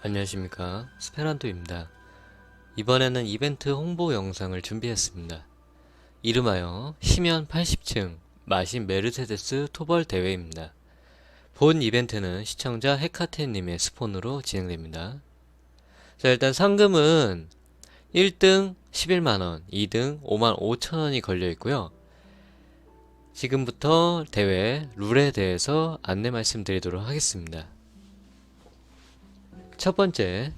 안녕하십니까 스페란토입니다. 이번에는 이벤트 홍보 영상을 준비했습니다. 이름하여 시면 80층 마신 메르세데스 토벌 대회입니다. 본 이벤트는 시청자 헤카테님의 스폰으로 진행됩니다. 자 일단 상금은 1등 11만원, 2등 5만 5천원이 걸려 있고요. 지금부터 대회 룰에 대해서 안내 말씀드리도록 하겠습니다. 첫 번째,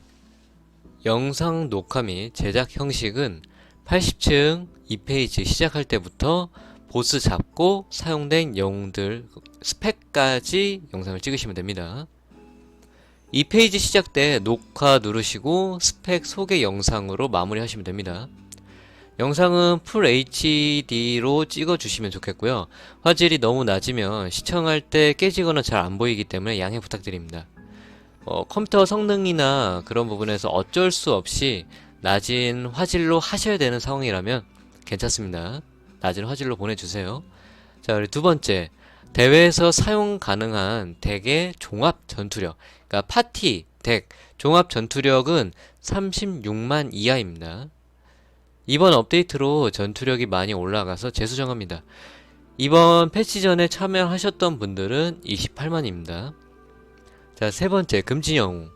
영상 녹화 및 제작 형식은 80층 2페이지 시작할 때부터 보스 잡고 사용된 영웅들 스펙까지 영상을 찍으시면 됩니다. 2페이지 시작 때 녹화 누르시고 스펙 소개 영상으로 마무리하시면 됩니다. 영상은 풀 HD로 찍어주시면 좋겠고요. 화질이 너무 낮으면 시청할 때 깨지거나 잘 안 보이기 때문에 양해 부탁드립니다. 어, 컴퓨터 성능이나 그런 부분에서 어쩔 수 없이 낮은 화질로 하셔야 되는 상황이라면 괜찮습니다. 낮은 화질로 보내주세요. 자, 그리고 두 번째. 대회에서 사용 가능한 덱의 종합 전투력. 그러니까 파티, 덱, 종합 전투력은 36만 이하입니다. 이번 업데이트로 전투력이 많이 올라가서 재수정합니다. 이번 패치 전에 참여하셨던 분들은 28만입니다. 자, 세 번째, 금지 영웅.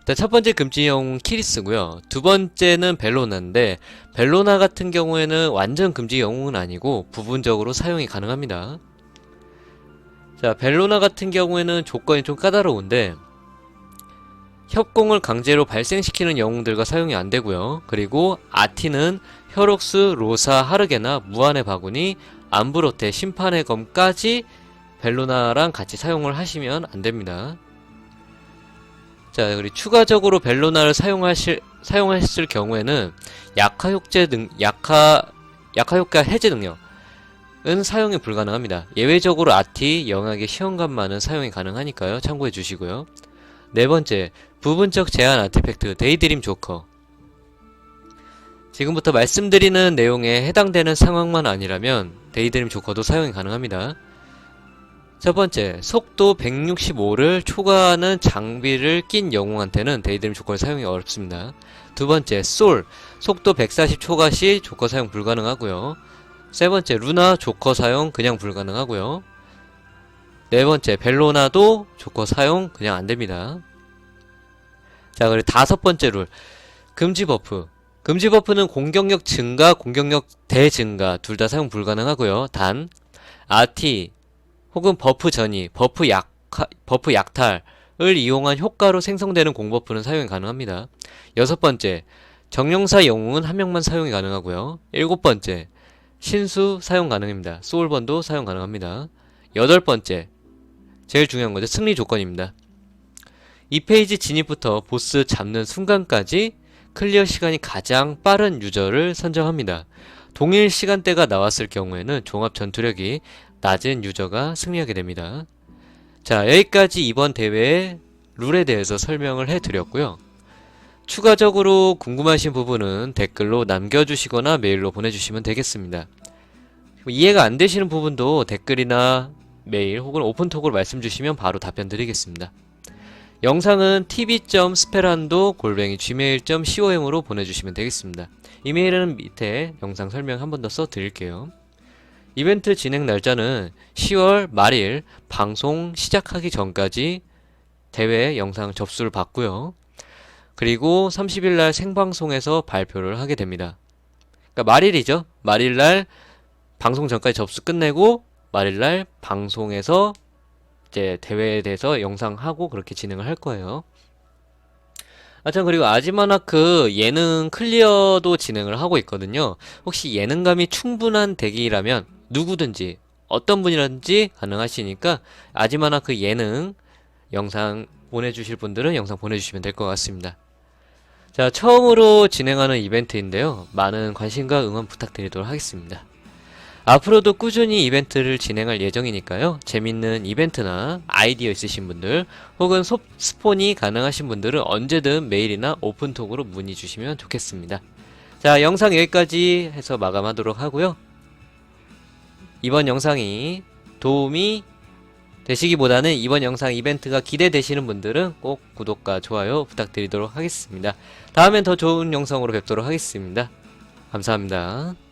일단 첫 번째 금지 영웅 키리스고요. 두 번째는 벨로나인데 벨로나 같은 경우에는 완전 금지 영웅은 아니고 부분적으로 사용이 가능합니다. 자, 벨로나 같은 경우에는 조건이 좀 까다로운데 협공을 강제로 발생시키는 영웅들과 사용이 안 되고요. 그리고 아티는 혈옥스, 로사, 하르게나, 무한의 바구니, 암브로테, 심판의 검까지 벨로나랑 같이 사용을 하시면 안 됩니다. 자, 그리고 추가적으로 벨로나를 사용하실 사용하셨을 경우에는 약화 효제 능 약화 약화 효과 해제 능력은 사용이 불가능합니다. 예외적으로 아티, 영악의 시험관만은 사용이 가능하니까요. 참고해 주시고요. 네 번째, 부분적 제한 아티팩트 데이드림 조커. 지금부터 말씀드리는 내용에 해당되는 상황만 아니라면 데이드림 조커도 사용이 가능합니다. 첫 번째, 속도 165를 초과하는 장비를 낀 영웅한테는 데이드림 조커를 사용이 어렵습니다. 두 번째, 솔, 속도 140 초과 시 조커 사용 불가능하고요. 세 번째, 루나 조커 사용 그냥 불가능하고요. 네 번째, 벨로나도 조커 사용 그냥 안 됩니다. 자, 그리고 다섯 번째 룰, 금지 버프. 금지 버프는 공격력 증가, 공격력 대증가 둘 다 사용 불가능하고요. 단, 아티, 혹은 버프 전이, 버프 약, 버프 약탈을 이용한 효과로 생성되는 공버프는 사용이 가능합니다. 여섯 번째, 정령사 영웅은 한 명만 사용이 가능하고요. 일곱 번째, 신수 사용 가능입니다. 소울번도 사용 가능합니다. 여덟 번째, 제일 중요한 거죠. 승리 조건입니다. 이 페이지 진입부터 보스 잡는 순간까지 클리어 시간이 가장 빠른 유저를 선정합니다. 동일 시간대가 나왔을 경우에는 종합 전투력이 낮은 유저가 승리하게 됩니다. 자, 여기까지 이번 대회의 룰에 대해서 설명을 해드렸고요. 추가적으로 궁금하신 부분은 댓글로 남겨주시거나 메일로 보내주시면 되겠습니다. 이해가 안 되시는 부분도 댓글이나 메일 혹은 오픈톡으로 말씀 주시면 바로 답변 드리겠습니다. 영상은 tv.sperando 골뱅이 gmail.com으로 보내주시면 되겠습니다. 이메일은 밑에 영상 설명 한 번 더 써드릴게요. 이벤트 진행 날짜는 10월 말일 방송 시작하기 전까지 대회 영상 접수를 받고요. 그리고 30일 날 생방송에서 발표를 하게 됩니다. 그러니까 말일이죠. 말일 날 방송 전까지 접수 끝내고 말일 날 방송에서 이제 대회에 대해서 영상하고 그렇게 진행을 할 거예요. 아참 그리고 아지마나크 예능 클리어도 진행을 하고 있거든요. 혹시 예능감이 충분한 덱이라면 누구든지 어떤 분이라든지 가능하시니까 아지마나크 예능 영상 보내주실 분들은 영상 보내주시면 될 것 같습니다. 자 처음으로 진행하는 이벤트인데요. 많은 관심과 응원 부탁드리도록 하겠습니다. 앞으로도 꾸준히 이벤트를 진행할 예정이니까요. 재밌는 이벤트나 아이디어 있으신 분들 혹은 소, 스폰이 가능하신 분들은 언제든 메일이나 오픈톡으로 문의 주시면 좋겠습니다. 자, 영상 여기까지 해서 마감하도록 하고요. 이번 영상이 도움이 되시기보다는 이번 영상 이벤트가 기대되시는 분들은 꼭 구독과 좋아요 부탁드리도록 하겠습니다. 다음엔 더 좋은 영상으로 뵙도록 하겠습니다. 감사합니다.